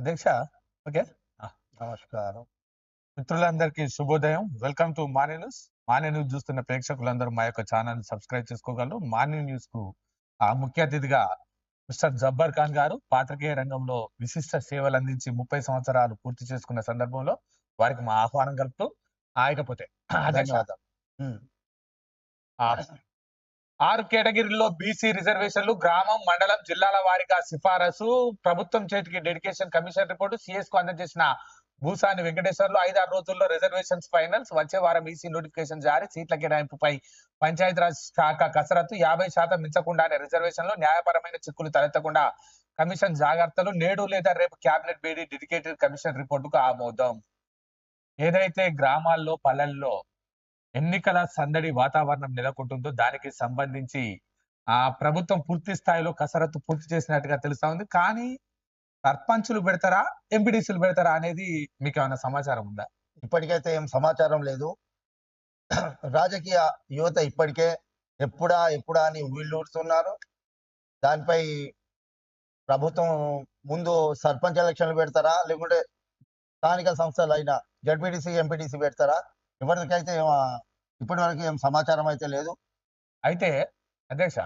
అధ్యక్ష ఓకే. నమస్కారం. మిత్రులందరికీ శుభోదయం. Welcome to Mane news. Mane news చూస్తున్న ప్రేక్షకులందరూ మా యొక్క ఛానల్ సబ్స్క్రైబ్ చేసుకోగలరు. మానే న్యూస్కు ఆ ముఖ్య అతిథిగా మిస్టర్ జబ్బర్ ఖాన్ గారు పాత్రికేయ రంగంలో విశిష్ట సేవలు అందించి ముప్పై సంవత్సరాలు పూర్తి చేసుకున్న సందర్భంలో వారికి మా ఆహ్వానం కలుపుతూ ఆయకపోతే ధన్యవాదాలు. ఆరు కేటగిరీల్లో బీసీ రిజర్వేషన్లు గ్రామం మండలం జిల్లాల వారిగా సిఫారసు. ప్రభుత్వం చేతికి డెడికేషన్ కమిషన్ రిపోర్టు. సిఎస్కు అందజేసిన భూసాని వెంకటేశ్వర్లు ఐదారు రోజుల్లో రిజర్వేషన్స్ ఫైనల్స్. వచ్చే వారం ఈసీ నోటిఫికేషన్ జారీ. సీట్ల కేటాయింపుపై పంచాయతీరాజ్ శాఖ కసరత్తు. యాభై శాతం మించకుండానే రిజర్వేషన్లు న్యాయపరమైన చిక్కులు తలెత్తకుండా కమిషన్ జాగ్రత్తలు. నేడు లేదా రేపు క్యాబినెట్ బేడీ డెడికేటెడ్ కమిషన్ రిపోర్టుకు ఆమోదం. ఏదైతే గ్రామాల్లో పల్లెల్లో ఎన్నికల సందడి వాతావరణం నెలకొంటుందో దానికి సంబంధించి ఆ ప్రభుత్వం పూర్తి స్థాయిలో కసరత్తు పూర్తి చేసినట్టుగా తెలుస్తా ఉంది కానీ సర్పంచులు పెడతారా ఎంపీడీసీలు పెడతారా అనేది మీకు ఏమైనా సమాచారం ఉందా? ఇప్పటికైతే ఏం సమాచారం లేదు. రాజకీయ యువత ఇప్పటికే ఎప్పుడా ఎప్పుడా అని వీళ్ళూడుతున్నారు దానిపై ప్రభుత్వం ముందు సర్పంచ్ ఎలక్షన్లు పెడతారా లేకుంటే స్థానిక సంస్థలు అయిన జడ్పీటీసీ ఎంపీటీసీ పెడతారా? ఇప్పటికైతే ఇప్పటి వరకు ఏం సమాచారం అయితే లేదు. అయితే అధ్యక్ష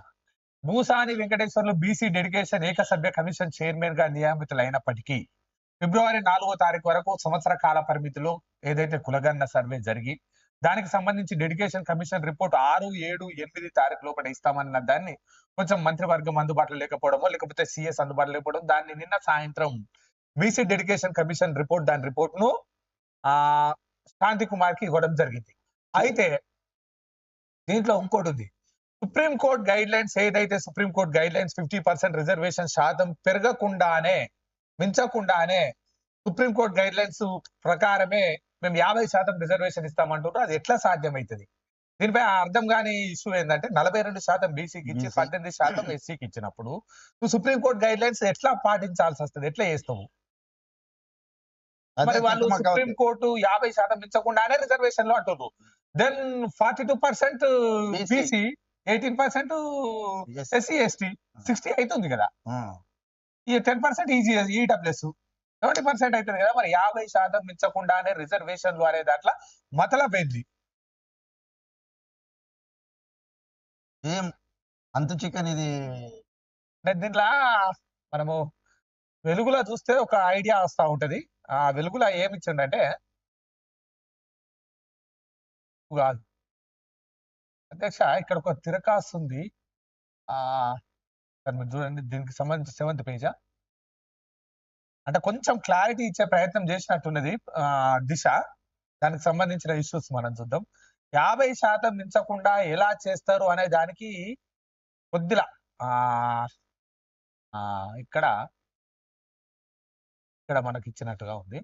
భూసాని వెంకటేశ్వర్లు బీసీ డెడికేషన్ ఏకసభ్య కమిషన్ చైర్మన్గా నియమితులైనప్పటికీ ఫిబ్రవరి నాలుగో తారీఖు వరకు సంవత్సర కాల పరిమితిలో ఏదైతే కులగన్న సర్వే జరిగి దానికి సంబంధించి డెడికేషన్ కమిషన్ రిపోర్ట్ ఆరు ఏడు ఎనిమిది తారీఖు లోపల ఇస్తామన్న దాన్ని కొంచెం మంత్రివర్గం అందుబాటులో లేకపోవడమో లేకపోతే సిఎస్ అందుబాటులో లేకపోవడం దాన్ని నిన్న సాయంత్రం బీసీ డెడికేషన్ కమిషన్ రిపోర్ట్ దాని రిపోర్ట్ను ఆ శాంతి కుమార్కి ఇవ్వడం జరిగింది. అయితే దీంట్లో ఇంకోటి ఉంది. సుప్రీం కోర్ట్ గైడ్ లైన్స్ ఏదైతే supreme court guidelines fifty percent reservation శాతం పెరగకుండానే మించకుండానే సుప్రీం కోర్ట్ గైడ్ లైన్స్ ప్రకారమే మేము యాభై శాతం రిజర్వేషన్ ఇస్తామంటున్నారు అది ఎట్లా సాధ్యమవుతుంది దీనిపై అర్థం కాని ఇష్యూ ఏంటంటే నలభై రెండు శాతం బీసీకి ఇచ్చి. పద్దెనిమిది శాతం ఎస్సీకి ఇచ్చినప్పుడు నువ్వు సుప్రీం కోర్ట్ గైడ్ లైన్స్ ఎట్లా పాటించాల్సి వస్తుంది ఎట్లా చేస్తావు? మరి వాళ్ళు సుప్రీం కోర్టు యాభై శాతం మించకుండానే రిజర్వేషన్లో అంటున్నారు then forty two percent. BC. Eighteen percent. SC ST sixty అవుతుంది కదా. ఈ టెన్ పర్సెంట్ ఈజీ ఈడబ్ల్యూఎస్ సెవెంటీ పర్సెంట్ అవుతుంది కదా మరి. యాభై శాతం మించకుండానే రిజర్వేషన్లు అనే దాంట్లో మతలబైంది. ఏం? అంత చికెన్ ఇది. దీంట్లో మనము వెలుగులో చూస్తే ఒక ఐడియా వస్తా ఉంటది. ఆ వెలుగులో ఏమి ఇచ్చిండంటే కాదు అధ్యక్ష ఇక్కడ ఒక తిరకాసు ఉంది ఆ దాన్ని మీరు చూడండి దీనికి సంబంధించి సెవెంత్ పేజా? అంటే కొంచెం క్లారిటీ ఇచ్చే ప్రయత్నం చేసినట్టున్నది ఆ దిశ. దానికి సంబంధించిన ఇష్యూస్ మనం చూద్దాం. యాభై శాతం మించకుండా ఎలా చేస్తారు అనే దానికి కొద్దిలా ఆ ఇక్కడ ఇక్కడ మనకి ఇచ్చినట్టుగా ఉంది.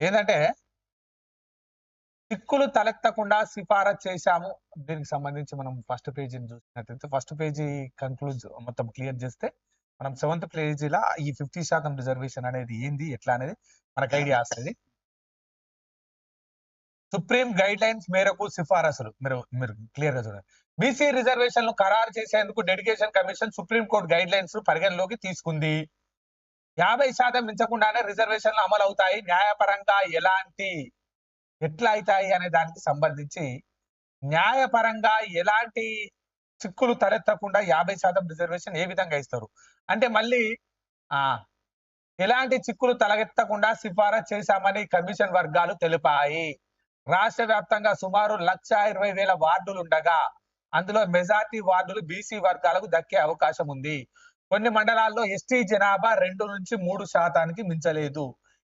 ఏంటంటే సిక్కులు తలెత్తకుండా సిఫారసు చేశాము. దీనికి సంబంధించి మనం ఫస్ట్ పేజీని చూసినట్లయితే ఫస్ట్ పేజీ కన్క్లూజ్ మొత్తం క్లియర్ చేస్తే మనం సెవెంత్ పేజీలో ఈ ఫిఫ్టీ శాతం రిజర్వేషన్ అనేది ఏంది ఎట్లా అనేది మనకు ఐడియా వస్తుంది. సుప్రీం గైడ్ లైన్స్ మేరకు సిఫారసులు. మీరు మీరు క్లియర్గా చూడండి. బీసీ రిజర్వేషన్లు ఖరారు చేసేందుకు dedication commission supreme court guidelines పరిగణలోకి తీసుకుంది. యాభై శాతం మించకుండానే రిజర్వేషన్లు అమలు అవుతాయి. న్యాయపరంగా ఎలాంటి ఎట్లా అవుతాయి అనే దానికి సంబంధించి న్యాయపరంగా ఎలాంటి చిక్కులు తలెత్తకుండా యాభై శాతం రిజర్వేషన్ ఏ విధంగా ఇస్తారు? అంటే మళ్ళీ ఆ ఎలాంటి చిక్కులు తలెత్తకుండా సిఫారసు చేశామని కమిషన్ వర్గాలు తెలిపాయి. రాష్ట్ర వ్యాప్తంగా సుమారు లక్ష ఇరవై వేల వార్డులు ఉండగా అందులో మెజార్టీ వార్డులు బీసీ వర్గాలకు దక్కే అవకాశం ఉంది. కొన్ని మండలాల్లో ఎస్టీ జనాభా రెండు నుంచి మూడు శాతానికి మించలేదు.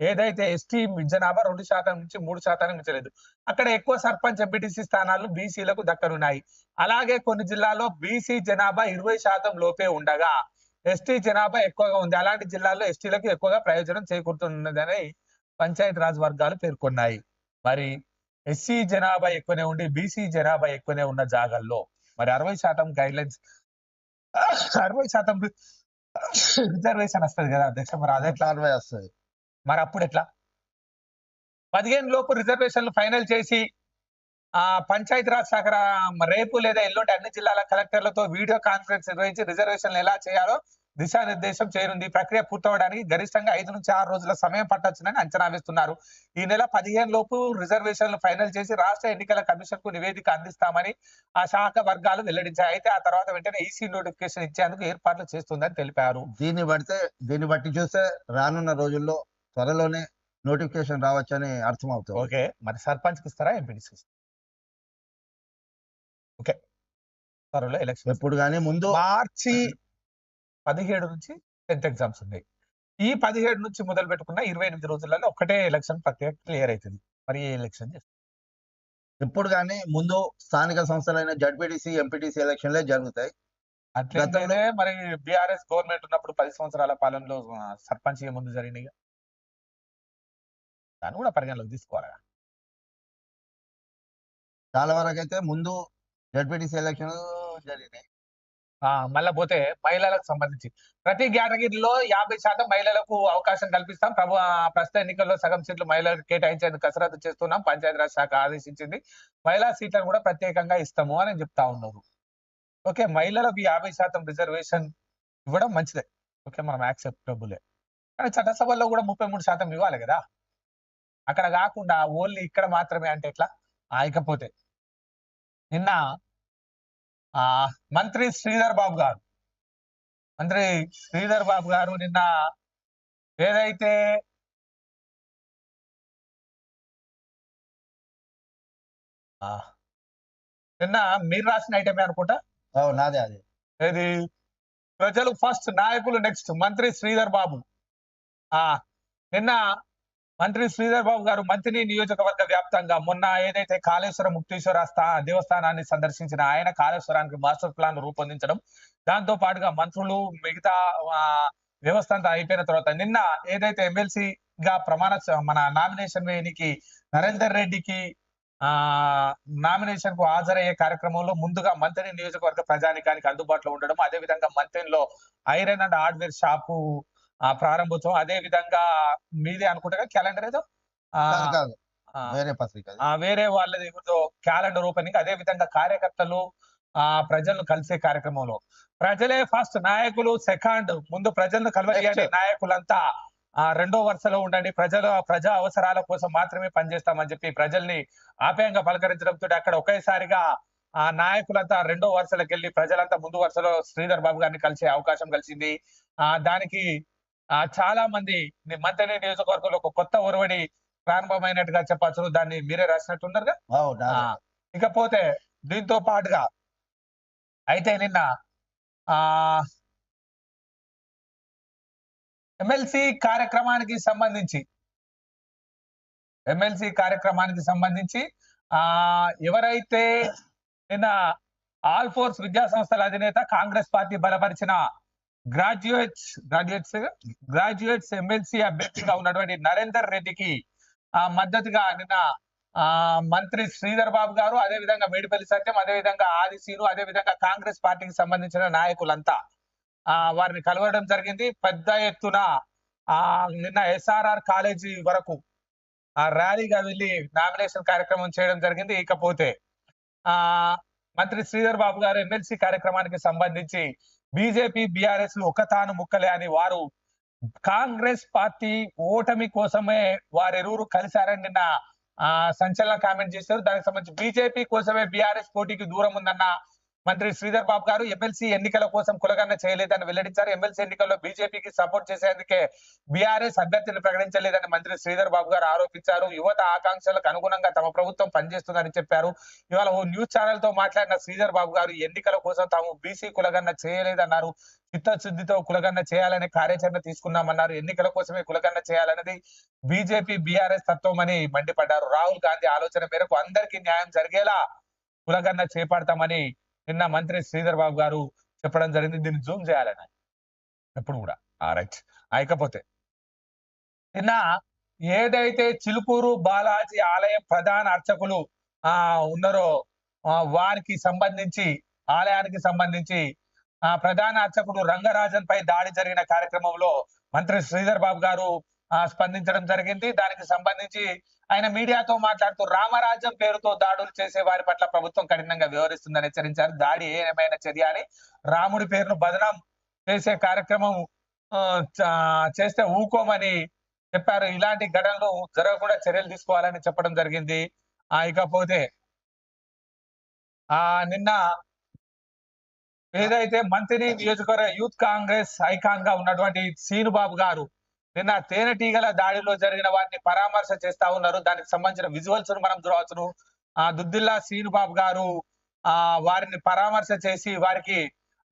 ఏదైతే ఎస్టీ జనాభా రెండు శాతం నుంచి మూడు శాతానికి మించలేదు. అక్కడ ఎక్కువ సర్పంచ్ ఎంపీటీసీ స్థానాలు బీసీలకు దక్కనున్నాయి. అలాగే కొన్ని జిల్లాల్లో బీసీ జనాభా ఇరవై శాతం లోపే ఉండగా ఎస్టీ జనాభా ఎక్కువగా ఉంది. అలాంటి జిల్లాల్లో ఎస్టీలకు ఎక్కువగా ప్రయోజనం చేకూరుతున్నదని పంచాయతీ రాజ్ వర్గాలు పేర్కొన్నాయి. మరి ఎస్సీ జనాభా ఎక్కువనే ఉండి బీసీ జనాభా ఎక్కువనే ఉన్న జాగాల్లో మరి అరవై శాతం గైడ్ లైన్స్ అరవై శాతం రిజర్వేషన్ వస్తుంది కదా అధ్యక్ష మరి అదే ఎట్లా? అరవై వస్తుంది. మరి అప్పుడు ఎట్లా? పదిహేను లోపు రిజర్వేషన్లు ఫైనల్ చేసి ఆ పంచాయతీరాజ్ శాఖ రేపు లేదా ఎల్లుండి అన్ని జిల్లాల కలెక్టర్లతో వీడియో కాన్ఫరెన్స్ నిర్వహించి రిజర్వేషన్లు ఎలా చేయాలో దిశానిర్దేశం చేయనుంది. ప్రక్రియ పూర్తవడానికి గరిష్టంగా ఐదు నుంచి ఆరు రోజుల సమయం పట్టొచ్చునని అంచనా వేస్తున్నారు. ఈ నెల పదిహేను లోపు రిజర్వేషన్లు ఫైనల్ చేసి రాష్ట్ర ఎన్నికల కమిషన్కు నివేదిక అందిస్తామని ఆ శాఖ వర్గాలు వెల్లడించాయి. అయితే ఆ తర్వాత వెంటనే ఈసీ నోటిఫికేషన్ ఇచ్చేందుకు ఏర్పాట్లు చేస్తుందని తెలిపారు. దీన్ని బడితే దీన్ని బట్టి చూస్తే రానున్న రోజుల్లో త్వరలోనే నోటిఫికేషన్ రావచ్చని అర్థమవుతుంది. ఓకే. మరి సర్పంచ్కి ఇస్తారా? MPDC okay. త్వరలో ఎలక్షన్ ఎప్పుడు కానీ ముందు మార్చి పదిహేడు నుంచి టెన్త్ ఎగ్జామ్స్ ఉన్నాయి. ఈ పదిహేడు నుంచి మొదలు పెట్టుకున్న ఇరవై ఎనిమిది రోజులలో ఒకటే ఎలక్షన్ ప్రక్రియ క్లియర్ అవుతుంది మరి ఏ ఎలక్షన్ చేస్తారు? ఎప్పుడు కానీ ముందు స్థానిక సంస్థలైన జడ్పీటీసీ ఎంపీటీసీ ఎలక్షన్లే జరుగుతాయి. అట్లయితేనే మరి బీఆర్ఎస్ గవర్నమెంట్ ఉన్నప్పుడు పది సంవత్సరాల పాలనలో సర్పంచ్ ముందు జరిగినాయి దాన్ని కూడా పరిగణలోకి తీసుకోవాలి? చాలా వరకు అయితే ముందు జడ్పీటీసీ ఎలక్షన్ జరిగినాయి. మళ్ళా పోతే మహిళలకు సంబంధించి. ప్రతి కేటగిరీలో యాభై శాతం మహిళలకు అవకాశం కల్పిస్తాం. ప్రభు ప్రస్తుత ఎన్నికల్లో సగం సీట్లు మహిళలకు కేటాయించేందుకు కసరత్తు చేస్తున్నాం. పంచాయతీరాజ్ శాఖ ఆదేశించింది. మహిళా సీట్లను కూడా ప్రత్యేకంగా ఇస్తాము అని చెప్తా ఉన్నారు. ఓకే మహిళలకు యాభై శాతం రిజర్వేషన్ ఇవ్వడం మంచిదే. ఓకే మనం యాక్సెప్టబులే. కానీ చట్టసభల్లో కూడా ముప్పై మూడు శాతం ఇవ్వాలి కదా. అక్కడ కాకుండా ఓన్లీ ఇక్కడ మాత్రమే అంటే ఎట్లా? ఆయకపోతే ఇకపోతే. నిన్న ఆ మంత్రి శ్రీధర్ బాబు గారు. మంత్రి శ్రీధర్ బాబు గారు నిన్న ఏదైతే నిన్న మీరు రాసిన ఐటమే అనుకుంటా? నాదే అదే. ఏది? ప్రజలు ఫస్ట్ నాయకులు నెక్స్ట్ మంత్రి శ్రీధర్ బాబు. ఆ నిన్న మంత్రి శ్రీధర్ బాబు గారు మంత్రి నియోజకవర్గ వ్యాప్తంగా మొన్న ఏదైతే కాళేశ్వరం ముక్తేశ్వర స్థా దేవస్థానాన్ని సందర్శించిన ఆయన కాళేశ్వరానికి మాస్టర్ ప్లాన్ రూపొందించడం. దాంతో పాటుగా మంత్రులు మిగతా వ్యవస్థ అంతా అయిపోయిన తర్వాత నిన్న ఏదైతే ఎమ్మెల్సీ గా ప్రమాణ మన నామినేషన్ వేయనికి నరేందర్ రెడ్డికి ఆ నామినేషన్కు హాజరయ్యే కార్యక్రమంలో ముందుగా మంత్రి నియోజకవర్గ ప్రజానికానికి అందుబాటులో ఉండడం. అదే విధంగా మంత్రిలో ఐరన్ అండ్ హార్డ్వేర్ షాపు ఆ ప్రారంభోత్సవం అదే విధంగా మీదే అనుకుంటా క్యాలెండర్ ఏదో? వేరే పత్రిక వేరే వాళ్ళది ఏదో క్యాలెండర్ ఓపెనింగ్ అదే విధంగా కార్యకర్తలు ఆ ప్రజలను కలిసే కార్యక్రమంలో. ప్రజలే ఫస్ట్ నాయకులు సెకండ్ ముందు ప్రజలను కలవరియండి Next. నాయకులంతా ఆ రెండో వరుసలో ఉండండి. ప్రజల ప్రజా అవసరాల కోసం మాత్రమే పనిచేస్తామని చెప్పి ప్రజల్ని ఆప్యాయంగా పలకరించడంతో అక్కడ ఒకేసారిగా ఆ నాయకులంతా రెండో వరుసలోకి వెళ్ళి ప్రజలంతా ముందు వరుసలో శ్రీధర్ బాబు గారిని కలిసే అవకాశం కలిసింది. ఆ దానికి చాలా మంది మంత్రి నియోజకవర్గంలో ఒక కొత్త ఒరవడి ప్రారంభమైనట్టుగా చెప్పచ్చు. దాన్ని మీరే రాసినట్టున్నారుగా? ఇకపోతే దీంతో పాటుగా అయితే నిన్న ఆ ఎమ్మెల్సీ కార్యక్రమానికి సంబంధించి ఎమ్మెల్సీ కార్యక్రమానికి సంబంధించి ఆ ఎవరైతే నిన్న ఆల్ ఫోర్స్ విద్యా సంస్థల అధినేత కాంగ్రెస్ పార్టీ బలపరిచిన గ్రాడ్యుయేట్స్ గ్రాడ్యుయేట్స్ గ్రాడ్యుయేట్స్ ఎమ్మెల్సీ అభ్యర్థిగా ఉన్నటువంటి నరేందర్ రెడ్డికి ఆ మద్దతుగా నిన్న ఆ మంత్రి శ్రీధర్ బాబు గారు అదే విధంగా మేడిపల్లి సత్యం అదే విధంగా ఆదిశీను అదే విధంగా కాంగ్రెస్ పార్టీకి సంబంధించిన నాయకులంతా ఆ వారిని కలవడం జరిగింది. పెద్ద ఎత్తున ఆ నిన్న ఎస్ఆర్ఆర్ కాలేజీ వరకు ఆ ర్యాలీగా వెళ్ళి నామినేషన్ కార్యక్రమం చేయడం జరిగింది. ఇకపోతే ఆ మంత్రి శ్రీధర్ బాబు గారు ఎమ్మెల్సీ కార్యక్రమానికి సంబంధించి బీజేపీ బీఆర్ఎస్లు ఒకతాను ముక్కలే అని వారు కాంగ్రెస్ పార్టీ ఓటమి కోసమే వారెరువురు కలిశారని నిన్న ఆ సంచలన కామెంట్ చేశారు. దానికి సంబంధించి బీజేపీ కోసమే బీఆర్ఎస్ పోటీకి దూరం ఉందన్న మంత్రి శ్రీధర్ బాబు గారు ఎమ్మెల్సీ ఎన్నికల కోసం కులగన్న చేయలేదని వెల్లడించారు. ఎమ్మెల్సీ ఎన్నికల్లో బీజేపీకి సపోర్ట్ చేసేందుకే బీఆర్ఎస్ అభ్యర్థిని ప్రకటించలేదని మంత్రి శ్రీధర్ బాబు గారు ఆరోపించారు. యువత ఆకాంక్షలకు అనుగుణంగా తమ ప్రభుత్వం పనిచేస్తుందని చెప్పారు. ఇవాళ ఓ న్యూస్ ఛానల్తో మాట్లాడిన శ్రీధర్ బాబు గారు ఎన్నికల కోసం తాము బీసీ కులగన్న చేయలేదన్నారు. చిత్తశుద్ధితో కులగన్న చేయాలనే కార్యాచరణ తీసుకున్నామన్నారు. ఎన్నికల కోసమే కులగన్న చేయాలన్నది బీజేపీ బీఆర్ఎస్ తత్వం అని మండిపడ్డారు. రాహుల్ గాంధీ ఆలోచన మేరకు అందరికీ న్యాయం జరిగేలా కులగన్న చేపడతామని నిన్న మంత్రి శ్రీధర్ బాబు గారు చెప్పడం జరిగింది. దీన్ని జూమ్ చేయాలని. ఎప్పుడు కూడా. ఆ రైట్. ఇకపోతే నిన్న ఏదైతే చిలుకూరు బాలాజీ ఆలయం ప్రధాన అర్చకులు ఆ ఉన్నారో వారికి సంబంధించి ఆలయానికి సంబంధించి ఆ ప్రధాన అర్చకుడు రంగరాజన్ పై దాడి జరిగిన కార్యక్రమంలో మంత్రి శ్రీధర్ బాబు గారు ఆ స్పందించడం జరిగింది. దానికి సంబంధించి ఆయన మీడియాతో మాట్లాడుతూ రామరాజ్యం పేరుతో దాడులు చేసే వారి పట్ల ప్రభుత్వం కఠినంగా వ్యవహరిస్తుందని హెచ్చరించారు. దాడి ఏమైనా చర్య అని రాముడి పేరును బదనాం చేసే కార్యక్రమం చేస్తే ఊకోమని చెప్పారు. ఇలాంటి ఘటనలు జరగకుండా చర్యలు తీసుకోవాలని చెప్పడం జరిగింది. ఆ ఇకపోతే ఆ నిన్న ఏదైతే మంత్రి నియోజకవర్గ యూత్ కాంగ్రెస్ ఐకాన్గా ఉన్నటువంటి సీనుబాబు గారు నిన్న తేనెటీగల దాడిలో జరిగిన వారిని పరామర్శ చేస్తా ఉన్నారు. దానికి సంబంధించిన విజువల్స్ మనం చూడవచ్చును. ఆ దుద్దిల్లా సీనుబాబు గారు ఆ వారిని పరామర్శ చేసి వారికి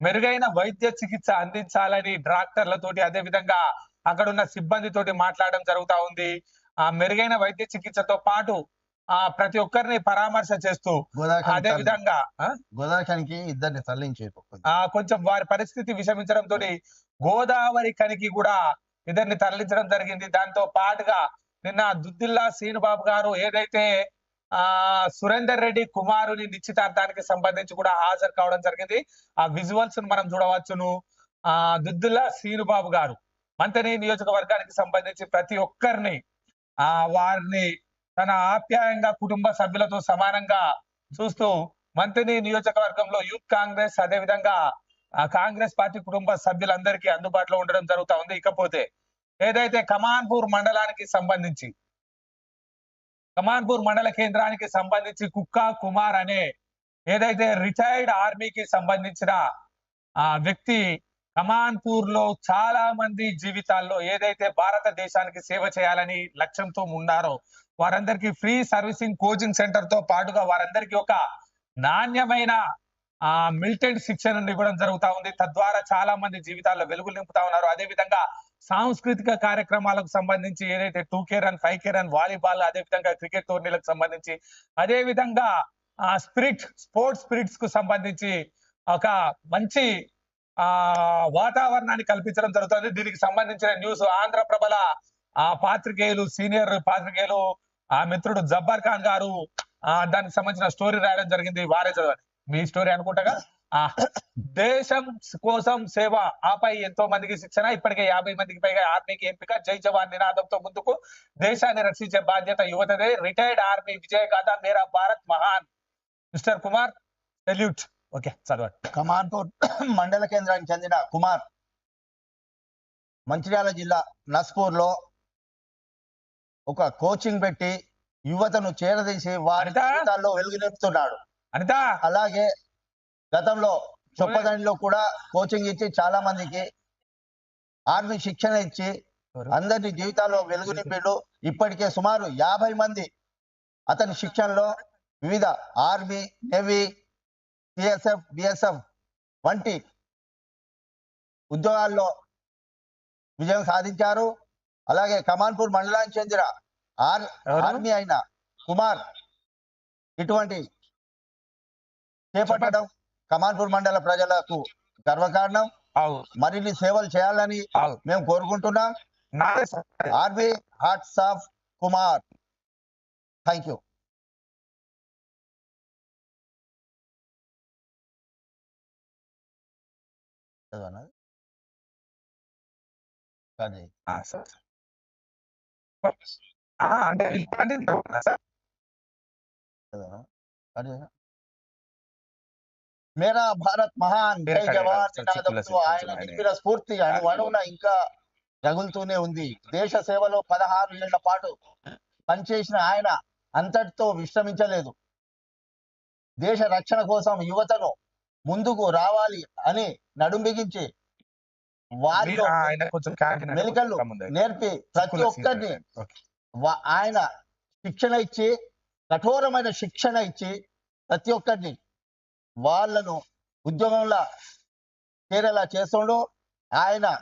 మెరుగైన వైద్య చికిత్స అందించాలని డాక్టర్లతోటి అదే విధంగా అక్కడ ఉన్న సిబ్బందితోటి మాట్లాడడం జరుగుతా ఉంది. ఆ మెరుగైన వైద్య చికిత్సతో పాటు ఆ ప్రతి ఒక్కరిని పరామర్శ చేస్తూ అదే విధంగా గోదావరికి ఇద్దరిని తరలించే ఆ కొంచెం వారి పరిస్థితి విషమించడం తోటి గోదావరి కనికి కూడా ఇద్దరిని తరలించడం జరిగింది. దాంతో పాటుగా నిన్న దుద్దిల్లా శ్రీనుబాబు గారు ఏదైతే ఆ సురేందర్ రెడ్డి కుమారుని నిశ్చితార్థానికి సంబంధించి కూడా హాజరు కావడం జరిగింది. ఆ విజువల్స్ మనం చూడవచ్చును. ఆ దుద్దిల్లా శ్రీనుబాబు గారు మంతని నియోజకవర్గానికి సంబంధించి ప్రతి ఒక్కరిని ఆ వారిని తన ఆప్యాయంగా కుటుంబ సభ్యులతో సమానంగా చూస్తూ మంత్రి నియోజకవర్గంలో యూత్ కాంగ్రెస్ అదే విధంగా ఆ కాంగ్రెస్ పార్టీ కుటుంబ సభ్యులందరికీ అందుబాటులో ఉండడం జరుగుతూ ఉంది. ఇకపోతే ఏదైతే కమాన్పూర్ మండలానికి సంబంధించి కమాన్పూర్ మండల కేంద్రానికి సంబంధించి కుక్క కుమార్ అనే ఏదైతే రిటైర్డ్ ఆర్మీకి సంబంధించిన ఆ వ్యక్తి కమాన్పూర్లో చాలా మంది జీవితాల్లో ఏదైతే భారతదేశానికి సేవ చేయాలని లక్ష్యంతో ఉన్నారో వారందరికీ ఫ్రీ సర్వీసింగ్ కోచింగ్ సెంటర్తో పాటుగా వారందరికీ ఒక నాణ్యమైన ఆ మిలిటెంట్ శిక్షణ ఇవ్వడం జరుగుతా ఉంది. తద్వారా చాలా మంది జీవితాల్లో వెలుగులు నింపుతా ఉన్నారు. అదే విధంగా సాంస్కృతిక కార్యక్రమాలకు సంబంధించి ఏదైతే two K run five K run volleyball అదే విధంగా క్రికెట్ టోర్నీలకు సంబంధించి అదే విధంగా ఆ స్పిరిట్ స్పోర్ట్స్ స్పిరిట్స్కు సంబంధించి ఒక మంచి ఆ వాతావరణాన్ని కల్పించడం జరుగుతుంది. దీనికి సంబంధించిన న్యూస్ ఆంధ్రప్రభల ఆ పాత్రికేయులు సీనియర్ పాత్రికేయులు ఆ మిత్రుడు జబ్బర్ ఖాన్ గారు ఆ దానికి సంబంధించిన స్టోరీ రాయడం జరిగింది. వారే చదవండి. మీ స్టోరీ అనుకుంటగా? ఆ దేశం కోసం సేవ. ఆపై ఎంతో మందికి శిక్షణ ఇప్పటికే యాభై మందికి పైగా ఆర్మీకి ఎంపిక. జై జవాన్ నినాదంతో ముందుకు. దేశాన్ని రక్షించే బాధ్యత యువతదే. రిటైర్డ్ ఆర్మీ విజయ గాథ మేరా భారత్ మహాన్. మిస్టర్ కుమార్ సెల్యూట్ ఓకే చదవండి. కమాన్పూర్ మండల కేంద్రానికి చెందిన కుమార్ మంచిర్యాల జిల్లా నస్పూర్లో ఒక కోచింగ్ పెట్టి యువతను చేరదీసి వారి? జీవితాల్లో వెలుగు నింపుతున్నాడు. అనిత! అలాగే గతంలో చొప్పదండిలో కూడా కోచింగ్ ఇచ్చి చాలా మందికి ఆర్మీ శిక్షణ ఇచ్చి అందరి జీవితాల్లో వెలుగు నింపిండు ఇప్పటికే సుమారు యాభై మంది అతని శిక్షణలో వివిధ ఆర్మీ నేవీ సిఎస్ఎఫ్ బిఎస్ఎఫ్ వంటి ఉద్యోగాల్లో విజయం సాధించారు. అలాగే కమాన్పూర్ మండలానికి చెందిన ఆర్? ఆర్మీ అయిన కుమార్ ఇటువంటి చేపట్టడం కమాన్పూర్ మండల ప్రజలకు గర్వకారణం. మరిన్ని సేవలు చేయాలని మేము కోరుకుంటున్నాం. Army hearts of Kumar. Thank you. అంటే మేరా భారత్ మహాన్ జై జవాన్ నినాదంతో ఆయన. నింపిన స్ఫూర్తి ఇంకా రగులుతూనే ఉంది దేశ సేవలో పదహారు ఏళ్ళ పాటు పనిచేసిన ఆయన అంతటితో విశ్రమించలేదు దేశ రక్షణ కోసం యువతను ముందుకు రావాలి అని నడుంబిగించి వారిలో మెలికలు. నేర్పి ప్రతి ఒక్కరిని ఆయన శిక్షణ ఇచ్చి కఠోరమైన శిక్షణ ఇచ్చి ప్రతి ఒక్కరిని వాళ్ళను ఉద్యోగంలో చేరేలా చేస్తుండు. ఆయన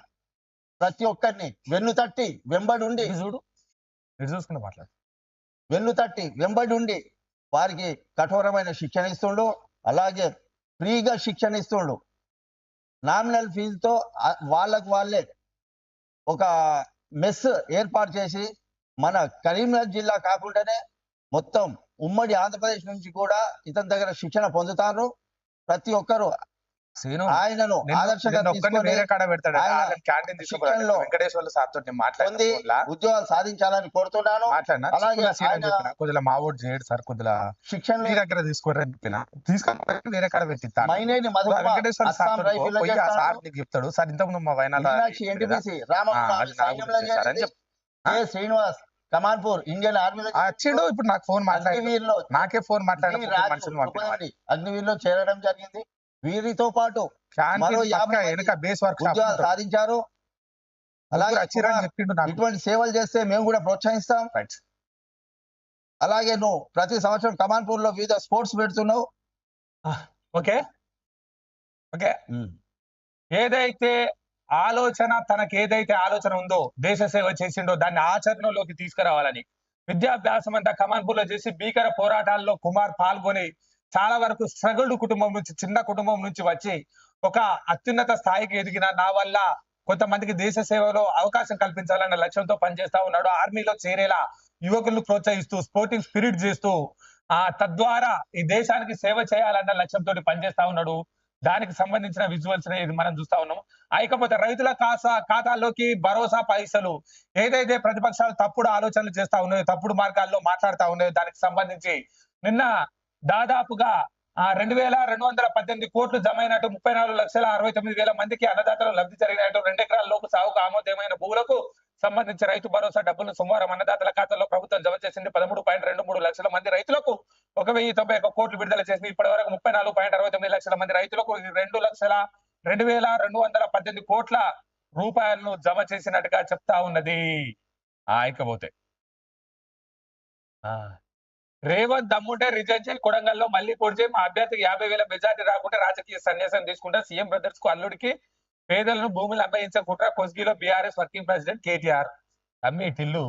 ప్రతి ఒక్కరిని వెన్ను తట్టి వెంబడుండి ఇటు చూడు. ఇటు చూసుకుని మాట్లాడు. వెన్ను తట్టి వెంబడి వారికి కఠోరమైన శిక్షణ ఇస్తుండు. అలాగే ఫ్రీగా శిక్షణ ఇస్తుండు. నామినల్ ఫీజుతో వాళ్ళకు వాళ్ళే ఒక మెస్ ఏర్పాటు చేసి మన కరీంనగర్ జిల్లా కాకుండానే మొత్తం ఉమ్మడి ఆంధ్రప్రదేశ్ నుంచి కూడా ఇతని దగ్గర శిక్షణ పొందుతారు. ప్రతి ఒక్కరు ఆయనను ఉద్యోగాలు సాధించాలని కోరుతున్నాను. మాట్లాడినా? అలాగే చిక్కుల సీన్ అని ఆయన- చెప్పిన? కొద్దిగా మా ఓటు చేయడు సార్ కొద్దిగా శిక్షణలో మీ దగ్గర తీసుకోరని తీసుకొని వేరే కాడ పెట్టిస్తాను వెంకటేశ్వర సార్ నీకు చెప్తాడు. సార్ ఇంతకుముందు మా వైనాల శ్రీనివాస్ కమాన్పూర్ ఇండియన్ ఆర్మీలో వచ్చిండు ఇప్పుడు నాకు ఫోన్ మాట్లాడి. అగ్నివీర్లో. నాకే ఫోన్ ఉపనంది అగ్నివీర్లో చేరడం జరిగింది. వీరితో పాటు బేస్ వర్క్. సాధించారు. అలాగే ఇటువంటి సేవలు చేస్తే మేము కూడా ప్రోత్సహిస్తాం. అలాగే నువ్వు ప్రతి సంవత్సరం కమాన్పూర్లో వివిధ స్పోర్ట్స్ పెడుతున్నావు. ఓకే ఓకే ఏదైతే ఆలోచన తనకి ఏదైతే ఆలోచన ఉందో దేశ సేవ చేసిండో దాన్ని ఆచరణలోకి తీసుకురావాలని. విద్యాభ్యాసం అంతా కమాన్పూర్లో చేసి భీకర పోరాటాల్లో కుమార్ పాల్గొని చాలా వరకు స్ట్రగుల్డ్ కుటుంబం నుంచి చిన్న కుటుంబం నుంచి వచ్చి ఒక అత్యున్నత స్థాయికి ఎదిగిన నా వల్ల కొంతమందికి దేశ సేవలో అవకాశం కల్పించాలన్న లక్ష్యంతో పనిచేస్తా ఉన్నాడు. ఆర్మీలో చేరేలా యువకులను ప్రోత్సహిస్తూ స్పోర్టింగ్ స్పిరిట్ చేస్తూ ఆ తద్వారా ఈ దేశానికి సేవ చేయాలన్న లక్ష్యంతో పనిచేస్తా ఉన్నాడు. దానికి సంబంధించిన విజువల్స్ మనం చూస్తా ఉన్నాం ఆ, రైతుల కాసా ఖాతాల్లోకి భరోసా పైసలు ఏదైతే ప్రతిపక్షాలు తప్పుడు ఆలోచనలు చేస్తా ఉన్నాయో తప్పుడు మార్గాల్లో మాట్లాడుతా ఉన్నాయో దానికి సంబంధించి నిన్న దాదాపుగా ఆ రెండు వేల రెండు వందల పద్దెనిమిది కోట్లు జమ అయినట్టు ముప్పై నాలుగు లక్షల అరవై తొమ్మిది వేల మందికి అన్నదాతలు లబ్ధి జరిగినట్టు రెండు ఎకరాల లోపు సాగుకు ఆమోదమైన భూములకు సంబంధించి రైతు భరోసా డబ్బులను సోమవారం అన్నదాతల ఖాతాలో ప్రభుత్వం జమ చేసింది పదమూడు పాయింట్ రెండు మూడు లక్షల మంది రైతులకు ఒక వెయ్యి తొంభై ఒక కోట్లు విడుదల చేసింది. ఇప్పటి వరకు ముప్పై నాలుగు పాయింట్ అరవై తొమ్మిది లక్షల మంది రైతులకు రెండు లక్షల రెండు వేల రెండు వందల పద్దెనిమిది కోట్ల రూపాయలను జమ చేసినట్టుగా చెప్తా ఉన్నది. ఆ ఇకపోతే. రేవంత్ దమ్ముంటే రిజైన్ చేయి. కొడంగల్లో మళ్ళీ పొడి మా అభ్యర్థికి యాభై వేల మెజార్టీ రాకుంటే రాజకీయ సన్యాసం తీసుకుంటే సీఎం బ్రదర్స్కు అల్లుడికి పేదలను భూములు అమ్మయించకుండా కొస్గిలో బీఆర్ఎస్ వర్కింగ్ ప్రెసిడెంట్ కేటీఆర్. తమ్మి టిల్లు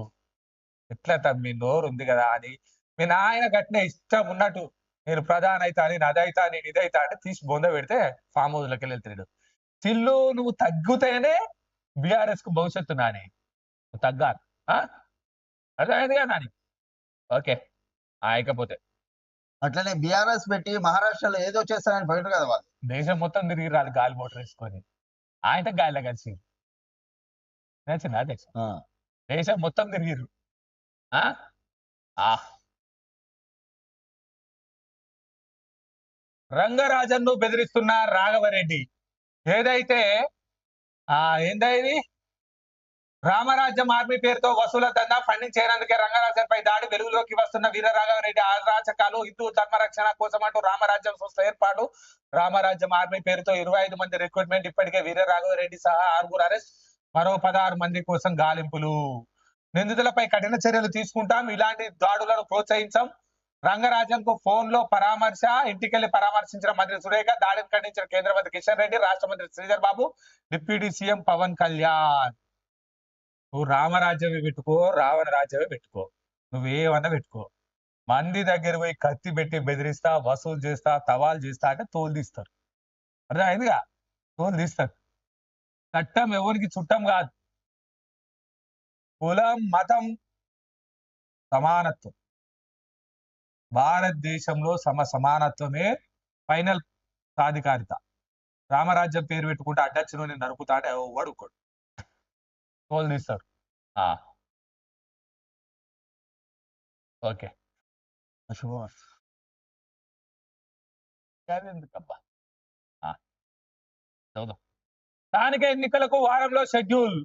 ఎట్లా తమ్మి? నోరు ఉంది కదా అని మీ నాయన కట్టిన ఇష్టం ఉన్నట్టు నేను ప్రధాన అయితా నేను అదైతా నేను ఇదైతా అంటే తీసి బొంద పెడితే ఫామ్ హౌస్లోకి వెళ్తాడు. టిల్లు నువ్వు తగ్గుతేనే బీఆర్ఎస్కు భవిష్యత్తు నాని. తగ్గాలి? అర్థమైంది కదా నాని. ఓకే. ఆయకపోతే అట్లనే బీఆర్ఎస్ పెట్టి మహారాష్ట్రలో ఏదో చేస్తారని పోయారు కదా వాళ్ళు. దేశం మొత్తం తిరిగి రాదు గాలి మోటార్ వేసుకొని. ఆయనతో గాలిలో కలిసి నచ్చింది అదే. దేశం? మొత్తం తిరిగిరు. రంగరాజన్ను బెదిరిస్తున్న రాఘవరెడ్డి. ఏదైతే ఆ ఏందా ఇది రామరాజ్యం ఆర్మీ పేరుతో వసూల దందా ఫండింగ్ చేయడానికి రంగరాజన్ పై దాడి వెలుగులోకి వస్తున్న వీరరాఘవరెడ్డి అరాచకాలు హిందూ ధర్మరక్షణ కోసం అంటూ రామరాజ్యం సంస్థ ఏర్పాటు. రామరాజ్యం ఆర్మీ పేరుతో ఇరవై ఐదు మంది రిక్రూట్మెంట్ ఇప్పటికే వీరరాఘవరెడ్డి సహా ఆరుగురు అరెస్ట్ మరో పదహారు మంది కోసం గాలింపులు. నిందితులపై కఠిన చర్యలు తీసుకుంటాం ఇలాంటి దాడులను ప్రోత్సహించాం. రంగరాజన్కు ఫోన్లో పరామర్శ ఇంటికెళ్ళి పరామర్శించిన మంత్రి సురేఖ దాడిని ఖండించిన కేంద్ర మంత్రి కిషన్ రెడ్డి రాష్ట్ర మంత్రి శ్రీధర్ బాబు డిప్యూటీ సీఎం పవన్ కళ్యాణ్. నువ్వు రామరాజ్యమే పెట్టుకో రావణ రాజ్యమే పెట్టుకో. నువ్వేమన్నా పెట్టుకో. మంది దగ్గర పోయి కత్తి పెట్టి బెదిరిస్తా వసూలు చేస్తా తవాలు చేస్తా అంటే తోలు తీస్తారు. అర్థమైందిగా? తోలు తీస్తారు. చట్టం ఎవరికి చుట్టం కాదు. కులం మతం సమానత్వం. భారతదేశంలో సమ సమానత్వమే ఫైనల్ సాధికారిత. రామరాజ్యం పేరు పెట్టుకుంటే అడ్డచ్చును నేను నరుకుతాడే ఓడుకోడు తోలు తీస్తారు. ఓకే. ఎందుకబ్బా. చదువు స్థానిక ఎన్నికలకు వారంలో షెడ్యూల్.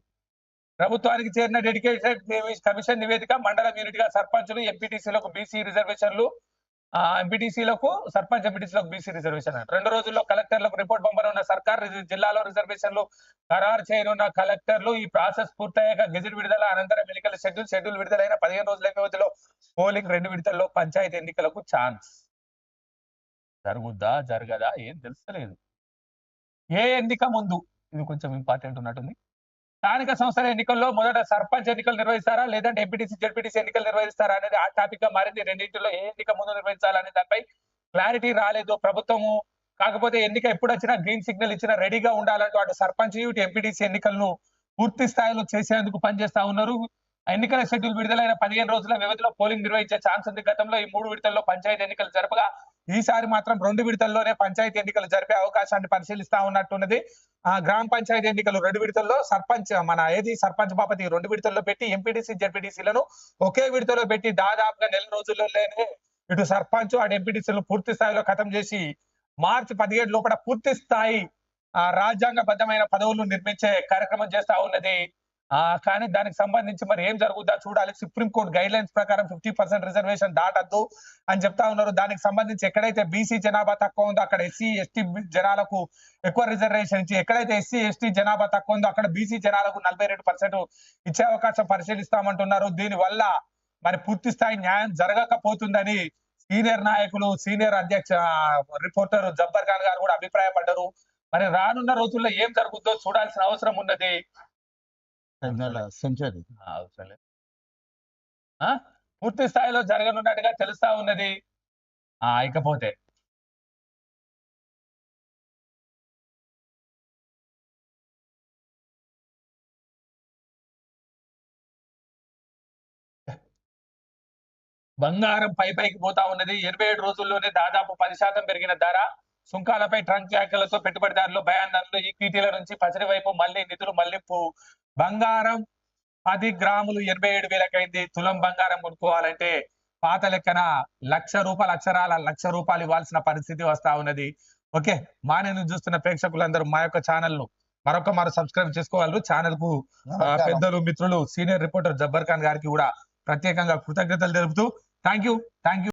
ప్రభుత్వానికి చేరిన డెడికేటెడ్ కమిషన్ నివేదిక మండలం యూనిట్గా సర్పంచులు ఎంపీటీసీలకు బీసీ రిజర్వేషన్లు ఎంపీటీసీలకు సర్పంచ్ ఎంపీటీసీలకు బీసీ రిజర్వేషన్ రెండు రోజుల్లో కలెక్టర్లకు రిపోర్ట్ పంపనున్న సర్కార్ జిల్లాలో రిజర్వేషన్లు ఖరారు చేయనున్న కలెక్టర్లు ఈ ప్రాసెస్ పూర్తయ్యాక గెజిట్ విడుదల అనంతరం ఎన్నికల షెడ్యూల్ షెడ్యూల్ విడుదలైన పదిహేను రోజుల వ్యవధిలో పోలింగ్ రెండు విడతల్లో పంచాయతీ ఎన్నికలకు ఛాన్స్. జరుగుద్దా జరగదా ఏం తెలుస్తలేదు. ఏ ఎన్నిక ముందు ఇది కొంచెం ఇంపార్టెంట్ ఉన్నట్టుంది. స్థానిక సంస్థల ఎన్నికల్లో మొదట సర్పంచ్ ఎన్నికలు నిర్వహిస్తారా? లేదంటే ఎంపీటీసీ జడ్పీటీసీ ఎన్నికలు నిర్వహిస్తారా అనేది ఆ టాపిక్గా మారింది. రెండింటిలో ఏ ఎన్నిక ముందు నిర్వహించాలనే దానిపై క్లారిటీ రాలేదు. ప్రభుత్వము కాకపోతే ఎన్నిక ఎప్పుడు వచ్చినా గ్రీన్ సిగ్నల్ ఇచ్చినా రెడీగా ఉండాలంటూ అటు సర్పంచ్ ఇటు ఎంపీటీసీ ఎన్నికలను పూర్తి స్థాయిలో చేసేందుకు పనిచేస్తా ఉన్నారు. ఎన్నికల షెడ్యూల్ విడుదలైన పదిహేను రోజుల వ్యవధిలో పోలింగ్ నిర్వహించే ఛాన్స్ ఉంది. గతంలో ఈ మూడు విడతల్లో పంచాయతీ ఎన్నికలు జరపగా ఈసారి మాత్రం రెండు విడతల్లోనే పంచాయతీ ఎన్నికలు జరిపే అవకాశాన్ని పరిశీలిస్తా ఉన్నట్టున్నది. ఆ గ్రామ పంచాయతీ ఎన్నికలు రెండు విడతల్లో సర్పంచ్ మన ఏది సర్పంచ్ బాపతి రెండు విడతల్లో పెట్టి ఎంపీటీసీ జడ్పీటీసీలను ఒకే విడతలో పెట్టి దాదాపుగా నెల రోజుల్లోనే ఇటు సర్పంచ్ అటు ఎంపీటీసీలను పూర్తి స్థాయిలో ఖతం చేసి మార్చి పదిహేడు లోపల పూర్తి స్థాయి ఆ రాజ్యాంగబద్ధమైన పదవులు నిర్మించే కార్యక్రమం చేస్తా ఉన్నది. కానీ దానికి సంబంధించి మరి ఏం జరుగుద్దా చూడాలి. సుప్రీంకోర్టు గైడ్ లైన్స్ ప్రకారం ఫిఫ్టీ పర్సెంట్ రిజర్వేషన్ దాటద్దు అని చెప్తా ఉన్నారు. దానికి సంబంధించి ఎక్కడైతే బీసీ జనాభా తక్కువ ఉందో అక్కడ ఎస్సీ ఎస్టీ జనాలకు ఎక్కువ రిజర్వేషన్ ఇచ్చి ఎక్కడైతే ఎస్సీ ఎస్టీ జనాభా తక్కువ ఉందో అక్కడ బీసీ జనాలకు నలభై రెండు పర్సెంట్ ఇచ్చే అవకాశం పరిశీలిస్తామంటున్నారు. దీని వల్ల మరి పూర్తి స్థాయి న్యాయం జరగకపోతుందని సీనియర్ నాయకులు సీనియర్ అధ్యక్ష రిపోర్టర్ జబ్బర్ ఖాన్ గారు కూడా అభిప్రాయపడ్డారు. మరి రానున్న రోజుల్లో ఏం జరుగుతుందో చూడాల్సిన అవసరం ఉన్నది. సెంచరీ. అవసరం లేదు. పూర్తి స్థాయిలో జరగనున్నట్టుగా తెలుస్తా ఉన్నది. ఇకపోతే. బంగారం పై పైకి పోతా ఉన్నది. ఇరవై ఏడు రోజుల్లోనే దాదాపు పది శాతం పెరిగిన ధర. సుంకాలపై ట్రంక్ వ్యాఖ్యలతో పెట్టుబడిదారులు భయాందనలు ఈక్విటీల నుంచి పసిడి వైపు మళ్ళీ నిధులు మళ్ళింపు బంగారం పది గ్రాములు ఎనభై ఏడు వేలకైంది. తులం బంగారం కొనుక్కోవాలంటే పాత లెక్కన లక్ష రూపాయలు అక్షరాల లక్ష రూపాయలు ఇవ్వాల్సిన పరిస్థితి వస్తా ఉన్నది. ఓకే మా నేను చూస్తున్న ప్రేక్షకులందరూ మా యొక్క ఛానల్ను మరొక మరో సబ్స్క్రైబ్ చేసుకోగలరు ఛానల్కు పెద్దలు మిత్రులు సీనియర్ రిపోర్టర్ జబ్బర్ ఖాన్ గారికి కూడా ప్రత్యేకంగా కృతజ్ఞతలు తెలుపుతూ థ్యాంక్ యూ థ్యాంక్ యూ